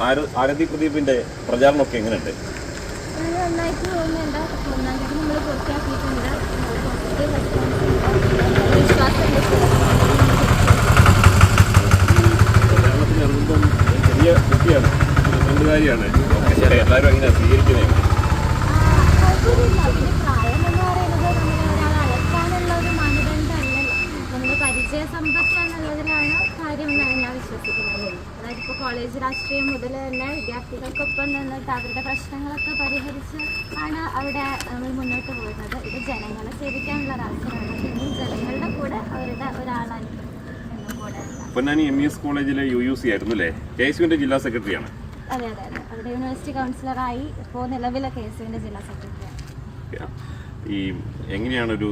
ആര- ആരതി പ്രദീപിന്റെ പ്രചാരണമൊക്കെ എങ്ങനെയുണ്ട്? നന്നായിട്ട് നമ്മൾ ചെറിയ കുട്ടിയാണ്. എല്ലാവരും അങ്ങനെ സ്വീകരിക്കുന്നത് പ്രായം എന്ന് പറയുന്നത് നമ്മളെ ഒരാൾ അളക്കാനുള്ള ഒരു മാനദണ്ഡമല്ലല്ലോ. നമ്മുടെ പരിചയ സമ്പത്ത് എന്നുള്ളതിലാണ് കാര്യം എന്നാണ് ഞാൻ വിശ്വസിക്കുന്നത് അതായത് ഇപ്പോൾ കോളേജ് രാഷ്ട്രീയം മുതൽ തന്നെ വിദ്യാർത്ഥികൾക്കൊപ്പം നിന്നിട്ട് അവരുടെ പ്രശ്നങ്ങളൊക്കെ പരിഹരിച്ച് ആണ് അവിടെ നമ്മൾ മുന്നോട്ട് പോകുന്നത്. ഇത് ജനങ്ങളെ സേവിക്കാനുള്ള ഒരു അവസരമാണ്. പിന്നെ ജനങ്ങളുടെ കൂടെ അവരുടെ ഉണ്ടാവും. പൊന്നാനി എം ഇ എസ് കോളേജിലെ യു യു സി ആയിരുന്നു അല്ലേ കെ എസ് ജില്ലാ സെക്രട്ടറിയാണ്. അതെ അതെ അതെ. അവിടെ യൂണിവേഴ്സിറ്റി കൗൺസിലറായി ഇപ്പോൾ നിലവിലെ കെ എസ് യുവിന്റെ ജില്ലാ സെക്രട്ടറിയാണ്. ഈ എങ്ങനെയാണ് ഒരു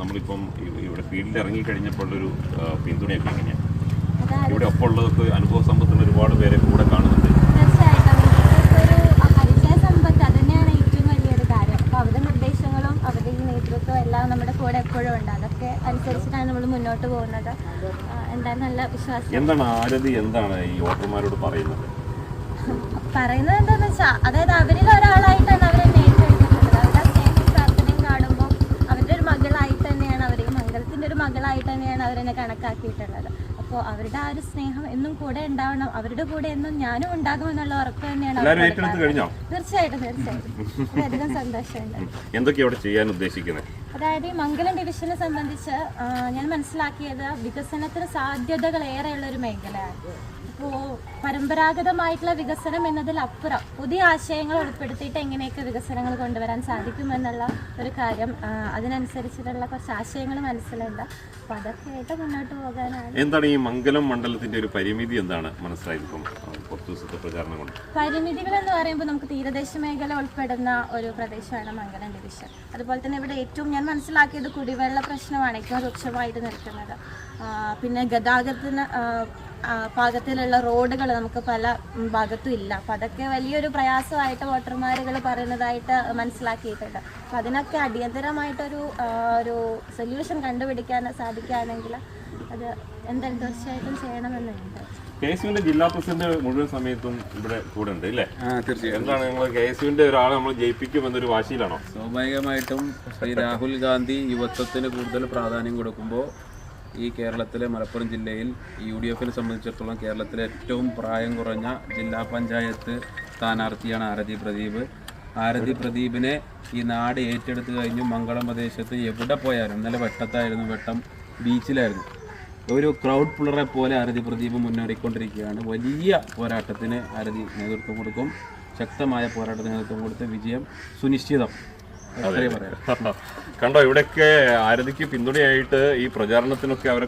നമ്മളിപ്പം ഇവിടെ ഫീൽഡിൽ ഇറങ്ങി കഴിഞ്ഞപ്പോഴുള്ളൊരു ഏഹ്, പിന്തുണയൊക്കെ എങ്ങനെയാണ് ഇവിടെ ഒപ്പം ഉള്ളതൊക്കെ അനുഭവ സമ്പത്തുള്ള ഒരുപാട് പേരെ കൂടെ കാണുന്നുണ്ട്. നമ്മുടെ കൂടെ എപ്പോഴും ഉണ്ട്. അതൊക്കെ അനുസരിച്ചിട്ടാണ് നമ്മൾ മുന്നോട്ട് പോകുന്നത്. എന്തായാലും നല്ല വിശ്വാസം. എന്താണ് ആരതി എന്താണ് ഈ വോട്ടർമാരോട് പറയുന്നത്? പറയുന്നത് എന്താണെന്ന് വെച്ചാൽ അതായത് അവരിൽ ഒരാളായിട്ടാണ് അവരെ ഏറ്റെടുത്തിട്ടുള്ളത് അവരുടെ സ്നേഹം പ്രാർത്ഥനയും കാണുമ്പോൾ അവരുടെ ഒരു മകളായിട്ട് തന്നെയാണ് അവർ മംഗളത്തിന്റെ മംഗളത്തിന്റെ ഒരു മകളായിട്ട് തന്നെയാണ് അവരെന്നെ കണക്കാക്കിയിട്ടുള്ളത്. അപ്പോൾ അവരുടെ ആ ഒരു സ്നേഹം എന്നും കൂടെ ഉണ്ടാവണം. അവരുടെ കൂടെ എന്നും ഞാനും ഉണ്ടാകും എന്നുള്ള ഉറപ്പ് തന്നെയാണ് തീർച്ചയായിട്ടും തീർച്ചയായിട്ടും. അധികം സന്തോഷമുണ്ട്. എന്തൊക്കെയാണ് ചെയ്യാൻ ഉദ്ദേശിക്കുന്നത് അതായത് ഈ മംഗലം ഡിവിഷനെ സംബന്ധിച്ച് ഞാൻ മനസ്സിലാക്കിയത് വികസനത്തിന് സാധ്യതകൾ ഏറെയുള്ള ഒരു മേഖലയാണ്. ഇപ്പോൾ പരമ്പരാഗതമായിട്ടുള്ള വികസനം എന്നതിലപ്പുറം പുതിയ ആശയങ്ങൾ ഉൾപ്പെടുത്തിയിട്ട് എങ്ങനെയൊക്കെ വികസനങ്ങൾ കൊണ്ടുവരാൻ സാധിക്കുമെന്നുള്ള ഒരു കാര്യം അതിനനുസരിച്ചിട്ടുള്ള കുറച്ച് ആശയങ്ങൾ മനസ്സിലുണ്ട്. അപ്പോൾ അതൊക്കെ ആയിട്ട് മുന്നോട്ട് പോകാനാണ്. എന്താണ് ഈ മംഗലം മണ്ഡലത്തിന്റെ ഒരു പരിമിതി എന്താണ് മനസ്സിലായത് കൊണ്ട്. പരിമിതികൾ എന്ന് പറയുമ്പോൾ നമുക്ക് തീരദേശ മേഖല ഉൾപ്പെടുന്ന ഒരു പ്രദേശമാണ് മംഗലം ഡിവിഷൻ അതുപോലെ തന്നെ ഇവിടെ ഏറ്റവും ഞാൻ മനസ്സിലാക്കിയത് കുടിവെള്ള പ്രശ്നമാണ് ഏറ്റവും രൂക്ഷമായിട്ട് നിൽക്കുന്നത്. പിന്നെ ഗതാഗതത്തിന് പാകത്തിലുള്ള റോഡുകൾ നമുക്ക് പല ഭാഗത്തും ഇല്ല. അപ്പം അതൊക്കെ വലിയൊരു പ്രയാസമായിട്ട് വോട്ടർമാരുകൾ പറയുന്നതായിട്ട് മനസ്സിലാക്കിയിട്ടുണ്ട്. അപ്പം അതിനൊക്കെ അടിയന്തരമായിട്ടൊരു ഒരു സൊല്യൂഷൻ കണ്ടുപിടിക്കാൻ സാധിക്കുകയാണെങ്കിൽ അത് എന്തായാലും തീർച്ചയായിട്ടും ചെയ്യണമെന്നുണ്ട്. കെ എസ് ജില്ലാ പ്രസിഡന്റ് മുഴുവൻ സമയത്തും ഇവിടെ കൂടെ ഉണ്ട് അല്ലേ തീർച്ചയായും. എന്താണ് നിങ്ങൾ കെ എസ് യുവിന്റെ ഒരാളെ നമ്മൾ ജയിപ്പിക്കും എന്നൊരു വാശിയിലാണോ? സ്വാഭാവികമായിട്ടും ശ്രീ രാഹുൽ ഗാന്ധി യുവത്വത്തിന് കൂടുതൽ പ്രാധാന്യം കൊടുക്കുമ്പോൾ ഈ കേരളത്തിലെ മലപ്പുറം ജില്ലയിൽ യു ഡി എഫിനെ സംബന്ധിച്ചിടത്തോളം കേരളത്തിലെ ഏറ്റവും പ്രായം കുറഞ്ഞ ജില്ലാ പഞ്ചായത്ത് സ്ഥാനാർത്ഥിയാണ് ആരതി പ്രദീപ്. ആരതി പ്രദീപിനെ ഈ നാട് ഏറ്റെടുത്തു കഴിഞ്ഞു മംഗളം പ്രദേശത്ത് എവിടെ പോയാലും. ഇന്നലെ വെട്ടത്തായിരുന്നു വെട്ടം ബീച്ചിലായിരുന്നു. ഒരു ക്രൗഡ് പുള്ളറെ പോലെ ആരതി പ്രദീപ് മുന്നേറിക്കൊണ്ടിരിക്കുകയാണ്. വലിയ പോരാട്ടത്തിന് ആരതി നേതൃത്വം കൊടുക്കും. ശക്തമായ പോരാട്ടത്തിന് നേതൃത്വം കൊടുത്ത് വിജയം സുനിശ്ചിതം. കണ്ടോ ഇവിടെയൊക്കെ ആരതിക്ക് പിന്തുണയായിട്ട് ഈ പ്രചാരണത്തിനൊക്കെ അവരെ